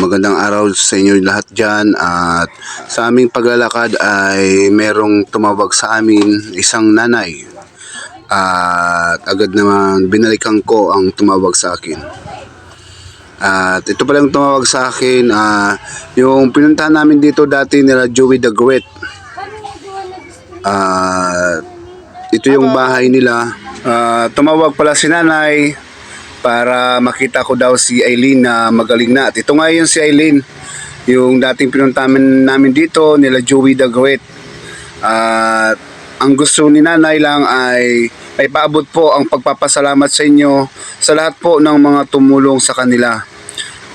magandang araw sa inyo lahat dyan at sa aming paglalakad ay merong tumawag sa amin isang nanay at agad naman binalikan ko ang tumawag sa akin. At ito pala yung tumawag sa akin, ah, yung pinuntahan namin dito dati nila Joey the Great. At ito yung bahay nila. Ah, tumawag pala si nanay para makita ko daw si Eileen na magaling na. At ito nga yun si Eileen, yung dating pinuntahan namin dito nila Joey the Great. At ang gusto ni nanay lang ay ay paabot po ang pagpapasalamat sa inyo sa lahat po ng mga tumulong sa kanila.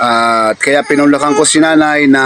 At kaya pinulakan ko si nanay na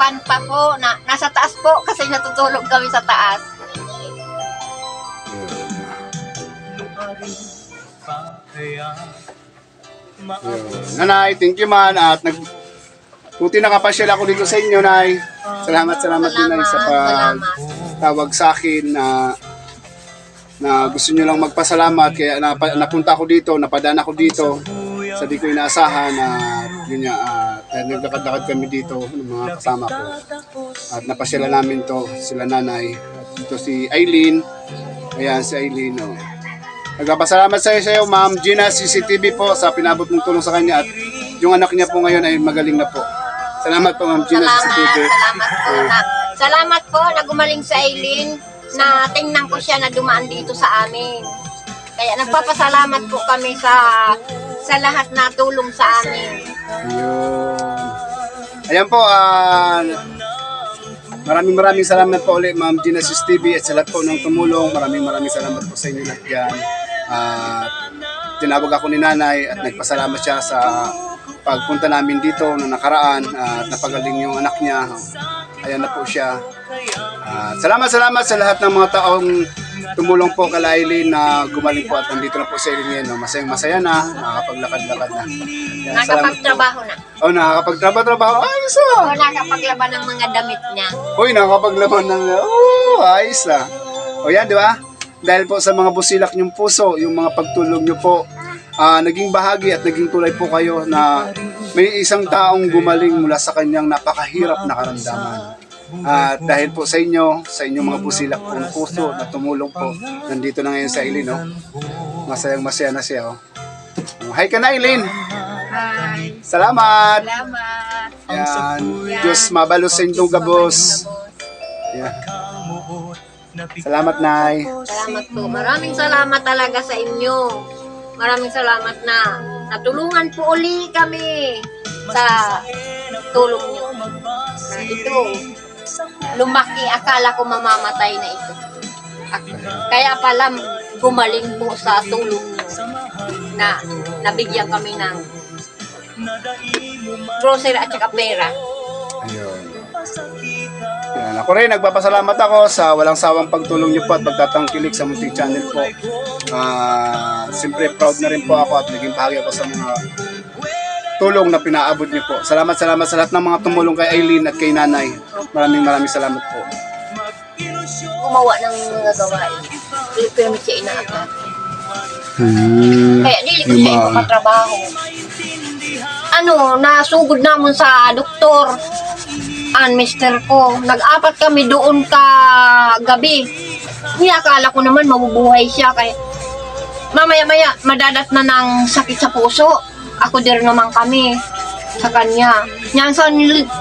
pan pa po. Na, nasa taas po kasi natutulog kami sa taas. Nanay, thank you man. At nag... Buti nakapasyal ako dito sa inyo, Nay. Salamat, salamat, din, Nay, sa Salamat, pagtawag sa akin na na gusto nyo lang magpasalamat kaya napunta ako dito, napadaan ako dito sa di ko inaasahan na yun nga, ah, dahil naglakad-lakad kami dito ng mga kasama ko. At napasyala namin to sila nanay. At dito si Eileen ayan si Eileen oh. nagpapasalamat sa iyo sa iyo ma'am Gina. CCTV po sa pinabot mong tulong sa kanya. At yung anak niya po ngayon ay magaling na po. Salamat po ma'am Gina Salamat, CCTV salamat po. Na, salamat po na gumaling sa Aileen na tingnan ko siya na dumaan dito sa amin. Kaya nagpapasalamat po kami sa sa lahat na tulong sa amin. Ayun. Ayan po, ah, maraming maraming salamat po ulit Ma'am Genesis TV at sa lahat po ng tumulong. Maraming maraming salamat po sa inyo lahat yan. At tinawag ako ni nanay at nagpasalamat siya sa pagpunta namin dito na nakaraan at napagaling yung anak niya. Ayan na po siya. At salamat salamat sa lahat ng mga taong tumulong po kay Aileen na gumaling po at nandito na po sa ngayon. no. Masayang masaya na, nakakapaglakad-lakad na. Ayan, salamat po. Nakapagtrabaho na. Oh, nakakapagtrabaho-trabaho. Ayos O ah. nakapaglaban ng mga damit niya. Uy, nakakapaglaban ng... Oh, ayos ah. O yan, di ba? Dahil po sa mga busilak niyong puso, yung mga pagtulong niyo po, ah, naging bahagi at naging tulay po kayo na may isang taong gumaling mula sa kanyang napakahirap na karamdaman. At dahil po sa inyo, sa inyong mga busilak pong puso na tumulong po, nandito na ngayon sa Eileen, no? Masayang masaya na siya, oh. Oh, Hi ka na, Eileen! Bye. Salamat! Salamat. Yan. Diyos mabalos sa inyong gabos. Yan. Salamat, Nay. Salamat po. Maraming salamat talaga sa inyo. Maraming salamat na natulungan po uli kami sa tulong niyo. Na ito, lumaki. Akala ko mamamatay na ito. Kaya pala gumaling po sa tulong niyo na nabigyan kami ng grocery at saka pera. Ayun. Yan. Ako rin, nagpapasalamat ako sa walang sawang pagtulong niyo po at pagtatangkilik sa Munting Channel po. Ah, Siyempre, proud na rin po ako at naging bahagi ako sa mga tulong na pinaabot niyo po. Salamat, salamat sa lahat ng mga tumulong kay Aileen at kay Nanay. Maraming maraming salamat po. Gumawa ng mga gawain. Pero may siya inaakal. Hmm. Kaya dili ko siya mga- ipapatrabaho. Ano, nasugod namon sa doktor. An mister ko. Nag-apat kami doon ka gabi. Niya akala ko naman mabubuhay siya kay mamaya-maya madadat na ng sakit sa puso. Ako din naman kami sa kanya. Yan sa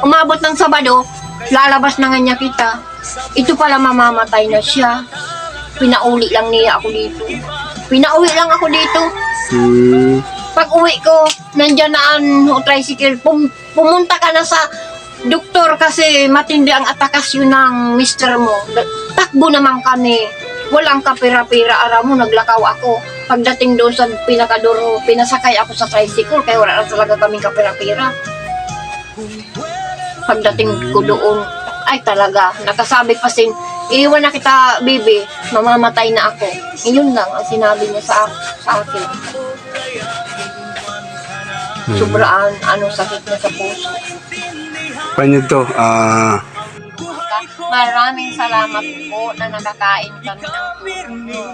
umabot ng Sabado, lalabas na nga niya kita. Ito pala mamamatay na siya. Pinauli lang niya ako dito. Pinauwi lang ako dito. Hmm. Pag uwi ko, nandyan na ang tricycle. Pum- pumunta ka na sa doktor kasi matindi ang atakasyon ng mister mo. Takbo naman kami. Walang kapira-pira ara mo, naglakaw ako. Pagdating doon sa pinakaduro, pinasakay ako sa tricycle kaya wala na talaga kaming kapira-pira. Pagdating ko doon, ay talaga, nakasabi pa sin, iwan na kita, baby, mamamatay na ako. Yun lang ang sinabi niya sa, sa akin. Sobraan, ano, sakit niya sa puso. Paano to? Ah, Maraming salamat po na nakakain kami ng tulong.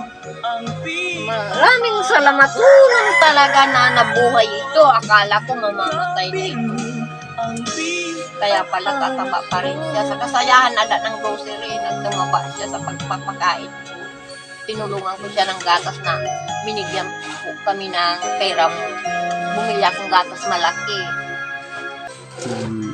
Maraming salamat tulong talaga na nabuhay ito. Akala ko mamamatay na ito. Kaya pala tataba pa rin siya. Sa kasayahan ada ng grocery, nagtumaba siya sa pagpapakain. Tinulungan ko siya ng gatas na binigyan po kami ng pera mo. Bumili akong gatas malaki. hmm.